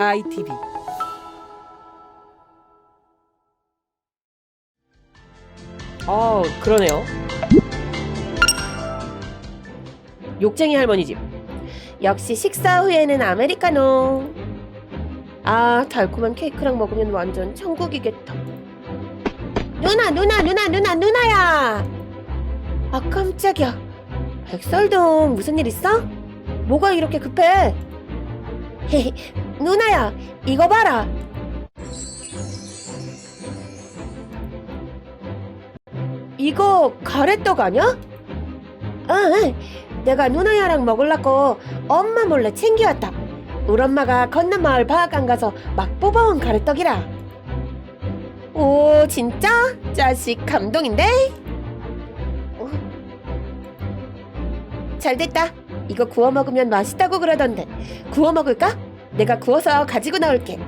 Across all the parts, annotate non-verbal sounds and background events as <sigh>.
가이 TV. 어, 그러네요. 욕쟁이 할머니 집. 역시 식사 후에는 아메리카노. 아, 달콤한 케이크랑 먹으면 완전 천국이겠다. 누나, 누나, 누나, 누나, 누나야! 아, 깜짝이야. 백설동, 무슨 일 있어? 뭐가 이렇게 급해? <laughs> 누나야, 이거 봐라. 이거 가래떡 아니야? 응, 내가 누나야랑 먹으려고 엄마 몰래 챙겨왔다. 우리 엄마가 건너 마을 방앗간 가서 막 뽑아온 가래떡이라. 오, 진짜? 자식 감동인데? 어? 잘 됐다. 이거 구워 먹으면 맛있다고 그러던데. 구워 먹을까? 내가 구워서 가지고 나올게.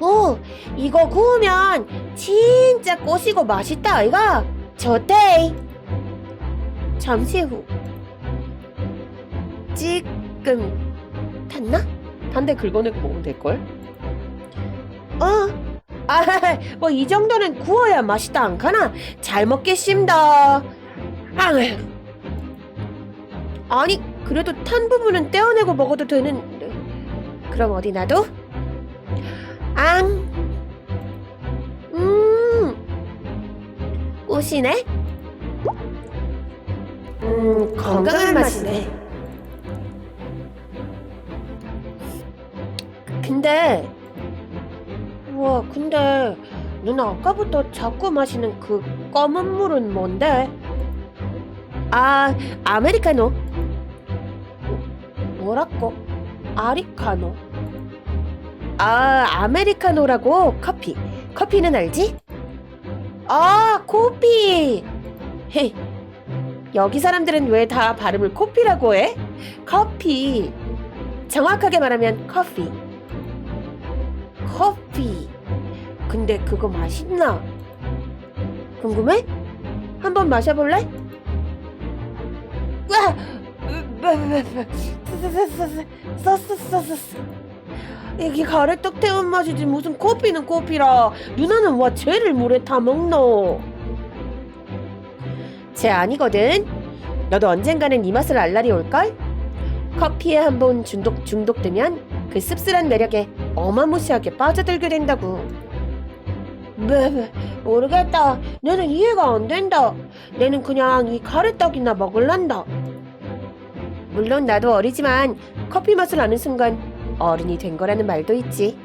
오, 이거 구우면 진짜 꼬시고 맛있다, 아이가? 좋대. 잠시 후. 찌끔 탔나? 단데 긁어내고 먹으면 될걸? 어? 아, <laughs> 뭐 이 정도는 구워야 맛있다 않카나? 잘 먹겠습니다. 아, 아니, 그래도 탄 부분은 떼어내고 먹어도 되는데. 그럼 어디 놔둬? 앙. 음. 꽃이네? 음, 건강한 맛이네. 근데, 우와, 근데, 누나 아까부터 자꾸 마시는 그 검은 물은 뭔데? 아, 아메리카노. 뭐라고? 아리카노. 아, 아메리카노라고 커피. 커피는 알지? 아, 코피. 헤. 여기 사람들은 왜 다 발음을 코피라고 해? 커피. 정확하게 말하면 커피. 커피. 근데 그거 맛있나? 궁금해? 한번 마셔볼래? 와! 이게 가래떡 태운 맛이지. 무슨 커피는 커피라. 누나는 와 쟤를 물에 타 먹노. 쟤 아니거든. 너도 언젠가는 이 맛을 알 날이 올걸? 커피에 한 번 중독 중독되면 그 씁쓸한 매력에 어마무시하게 빠져들게 된다고. 네, 모르겠다. 내는 이해가 안 된다. 내는 그냥 이 가래떡이나 먹을란다. 물론 나도 어리지만 커피 맛을 아는 순간 어른이 된 거라는 말도 있지.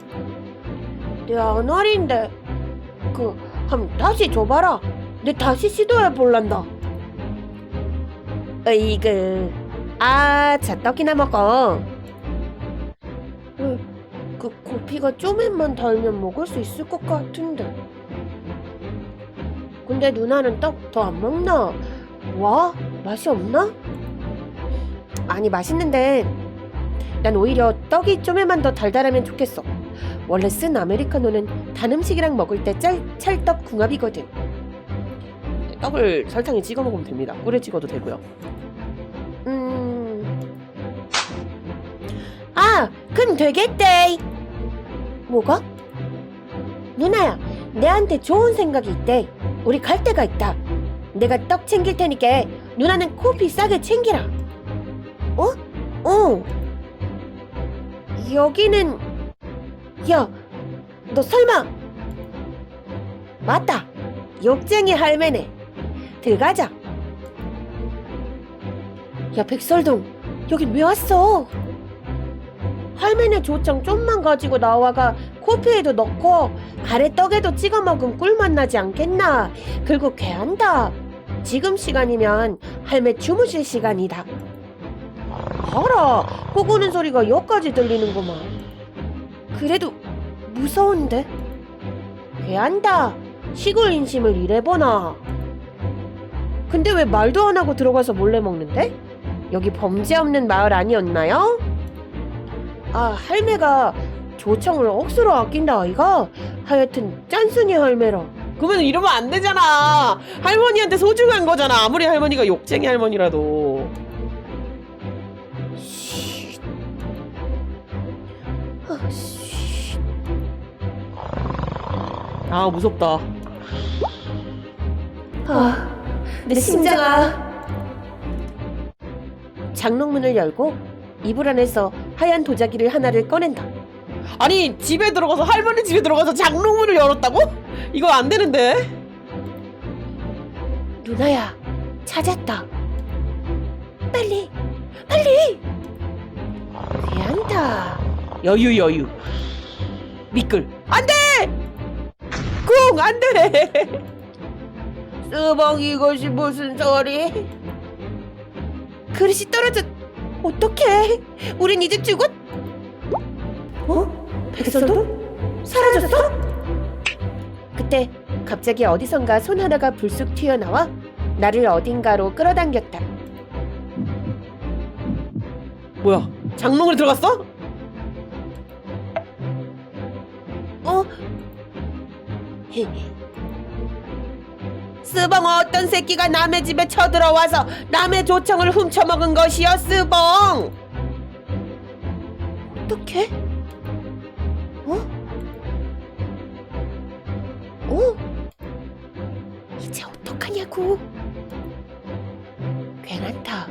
내안 어린데. 그, 한번 다시 줘봐라. 내 다시 시도해 볼란다. 으이그. 아, 자 떡이나 먹어. 그, 그 고피가 좀만 달면 먹을 수 있을 것 같은데. 근데 누나는 떡 더 안 먹나? 와, 맛이 없나? 아니 맛있는데 난 오히려 떡이 좀에만 더 달달하면 좋겠어. 원래 쓴 아메리카노는 단 음식이랑 먹을 때 짤, 찰떡 궁합이거든. 떡을 설탕에 찍어 먹으면 됩니다. 꿀에 찍어도 되고요. 음. 아, 그럼 되겠대. 뭐가? 누나야, 내한테 좋은 생각이 있대. 우리 갈 데가 있다. 내가 떡 챙길 테니까 누나는 코피 싸게 챙기라. 어? 어. 여기는 야, 너 설마 맞다. 욕쟁이 할매네. 들어가자. 야, 백설동. 여긴 왜 왔어? 할매네 조청 좀만 가지고 나와가 코피에도 넣고 가래떡에도 찍어 먹으면 꿀맛 나지 않겠나? 그리고 괴한다. 지금 시간이면 할매 주무실 시간이다. 코 고는 소리가 여기까지 들리는구만. 그래도 무서운데? 괴한다. 시골 인심을 이래보나. 근데 왜 말도 안 하고 들어가서 몰래 먹는데? 여기 범죄 없는 마을 아니었나요? 아, 할매가 조청을 억수로 아낀다, 아이가? 하여튼 짠순이 할매라. 그러면 이러면 안 되잖아. 할머니한테 소중한 거잖아. 아무리 할머니가 욕쟁이 할머니라도. 쉿. 아 무섭다. 아, 내 심장아. 장롱문을 열고 이불 안에서 하얀 도자기를 하나를 꺼낸다. 아니 집에 들어가서 할머니 집에 들어가서 장롱문을 열었다고? 이거 안 되는데. 누나야, 찾았다. 빨리, 빨리. 귀한다. 여유 여유. 미끌. 안 돼. 쿵, 안 돼. 쓰봉 이것이 무슨 소리? 그릇이 떨어졌. 어떡해? 우린 이제 죽었. 어? 백설도 사라졌어? 그때 갑자기 어디선가 손 하나가 불쑥 튀어나와 나를 어딘가로 끌어당겼다. 뭐야? 장롱으로 들어갔어? 어? 스봉 어떤 새끼가 남의 집에 쳐들어와서 남의 조청을 훔쳐먹은 것이여 스봉 어떻게? 어? 어? 이제 어떡하냐고 괜찮다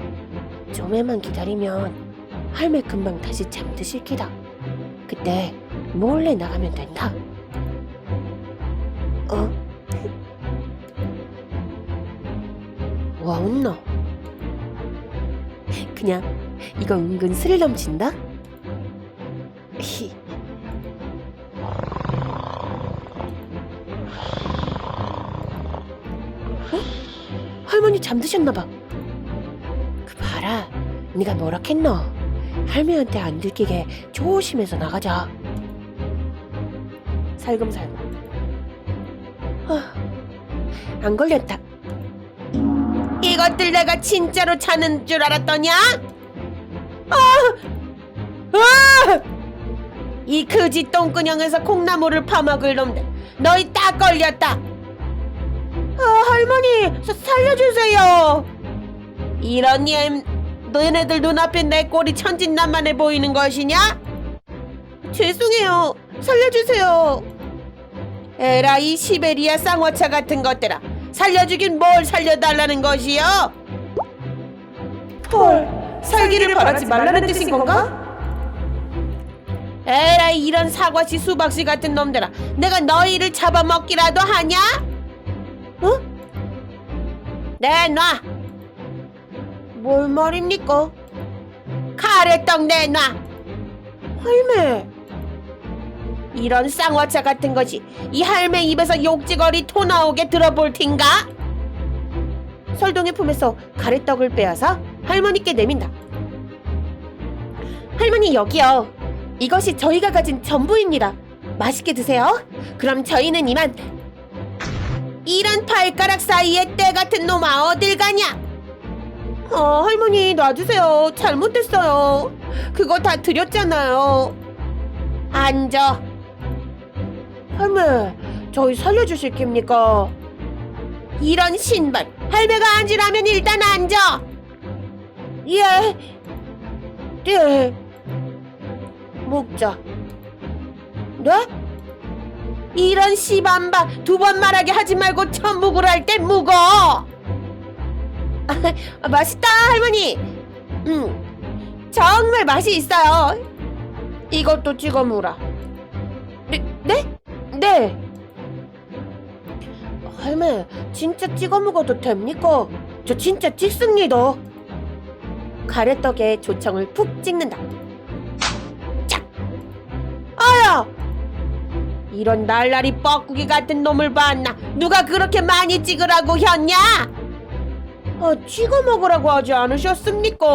좀에만 기다리면 할매 금방 다시 잠드실 기다 그때 몰래 나가면 된다 어? 와 웃노 그냥 이거 은근 스릴 넘친다 히. 어? 할머니 잠드셨나봐 그 봐라 네가 뭐라 했노 할매한테 안 들키게 조심해서 나가자 살금살금 아, 안 걸렸다 이것들 내가 진짜로 찾는 줄 알았더냐? 아! 아! 이 그지 똥근형에서 콩나물을 파먹을 놈들 너희 딱 걸렸다 아, 할머니 사- 살려주세요 이런 예 너네들 눈앞에 내 꼴이 천진난만해 보이는 것이냐? 죄송해요 살려주세요 에라 이 시베리아 쌍화차 같은 것들아 살려주긴 뭘 살려달라는 것이요? 헐, 살기를 바라지 말라는 뜻인 건가? 에라이 이런 사과씨 수박씨 같은 놈들아 내가 너희를 잡아먹기라도 하냐? 어? 내놔 뭘 말입니까? 가래떡 내놔 할매 이런 쌍화차 같은 것이 이 할매 입에서 욕지거리 토 나오게 들어볼 텐가? 설동의 품에서 가래떡을 빼앗아 할머니께 내민다. 할머니 여기요. 이것이 저희가 가진 전부입니다. 맛있게 드세요. 그럼 저희는 이만. 이런 발가락 사이에 때 같은 놈아 어딜 가냐? 어 할머니 놔주세요. 잘못했어요. 그거 다 드렸잖아요. 앉아. 할매, 저희 살려주실 깁니까? 이런 신발, 할매가 앉으라면 일단 앉아. 예, 예. 먹자. 네? 이런 시밤바 두번 말하게 하지 말고 처음 묵으라 할 때 묵어. 아, 맛있다 할머니. 음, 정말 맛이 있어요. 이것도 찍어 먹으라. 네? 네? 네. 할매, 진짜 찍어 먹어도 됩니까? 저 진짜 찍습니다. 가래떡에 조청을 푹 찍는다. 짝! 아야! 이런 날라리 뻐꾸기 같은 놈을 봤나? 누가 그렇게 많이 찍으라고 했냐? 아, 찍어 먹으라고 하지 않으셨습니까?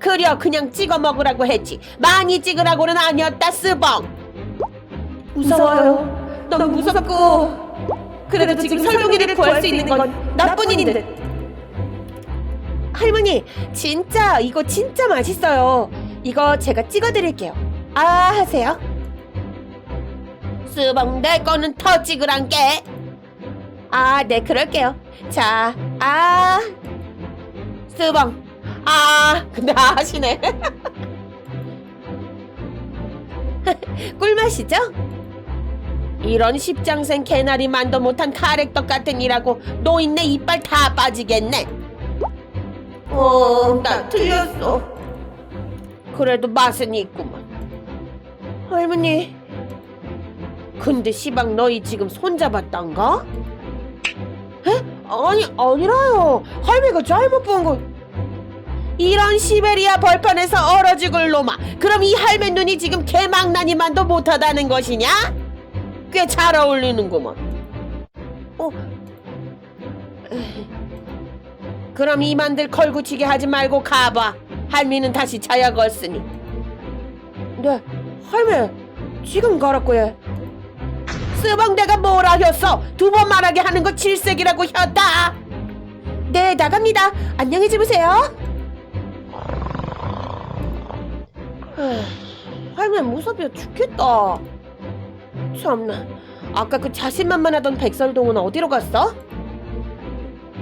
그려 그냥 찍어 먹으라고 했지 많이 찍으라고는 아니었다 스봉 무서워요. 너무 무섭고 그래도 지금 설동이를 구할 수 있는 건 나뿐인 듯 할머니 진짜 이거 진짜 맛있어요. 이거 제가 찍어드릴게요. 아 하세요. 스봉 내 거는 더 찍으란 게. 아 네 그럴게요. 자아. 스봉 아 근데 아 하시네. <laughs> 꿀맛이죠? 이런 십장생 개나리 만도 못한 카렉떡 같은 이라고 노인네 이빨 다 빠지겠네. 어, 나 틀렸어. 그래도 맛은 있구만. 할머니, 근데 시방 너희 지금 손잡았단가? 에? 아니 아니라요. 할머니가 잘못 본 거. 이런 시베리아 벌판에서 얼어 죽을 놈아. 그럼 이 할매 눈이 지금 개망나니만도 못하다는 것이냐? 꽤 잘 어울리는구먼. 어. 그럼 이만들 걸구치게 하지 말고 가봐. 할미는 다시 자야 걸으니. 네, 할매 지금 가라고 해. 쓰방대가 뭐라 했어? 두 번 말하게 하는 거 질색이라고 했다. 네, 나갑니다. 안녕히 주무세요. 에휴, 할매 무섭게 죽겠다. 참나, 아까 그 자신만만하던 백설동은 어디로 갔어?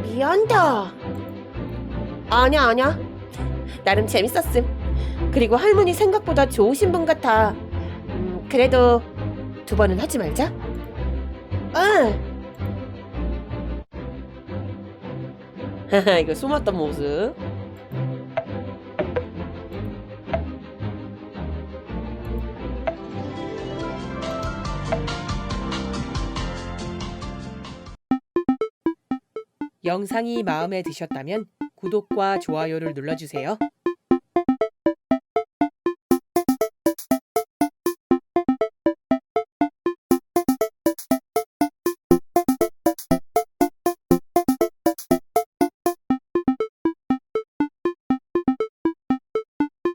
미안다. 아냐, 아냐. 나름 재밌었음. 그리고 할머니 생각보다 좋으신 분 같아. 음, 그래도 두 번은 하지 말자. 응. <laughs> 이거 숨었던 모습. 영상이 마음에 드셨다면 구독과 좋아요를 눌러주세요.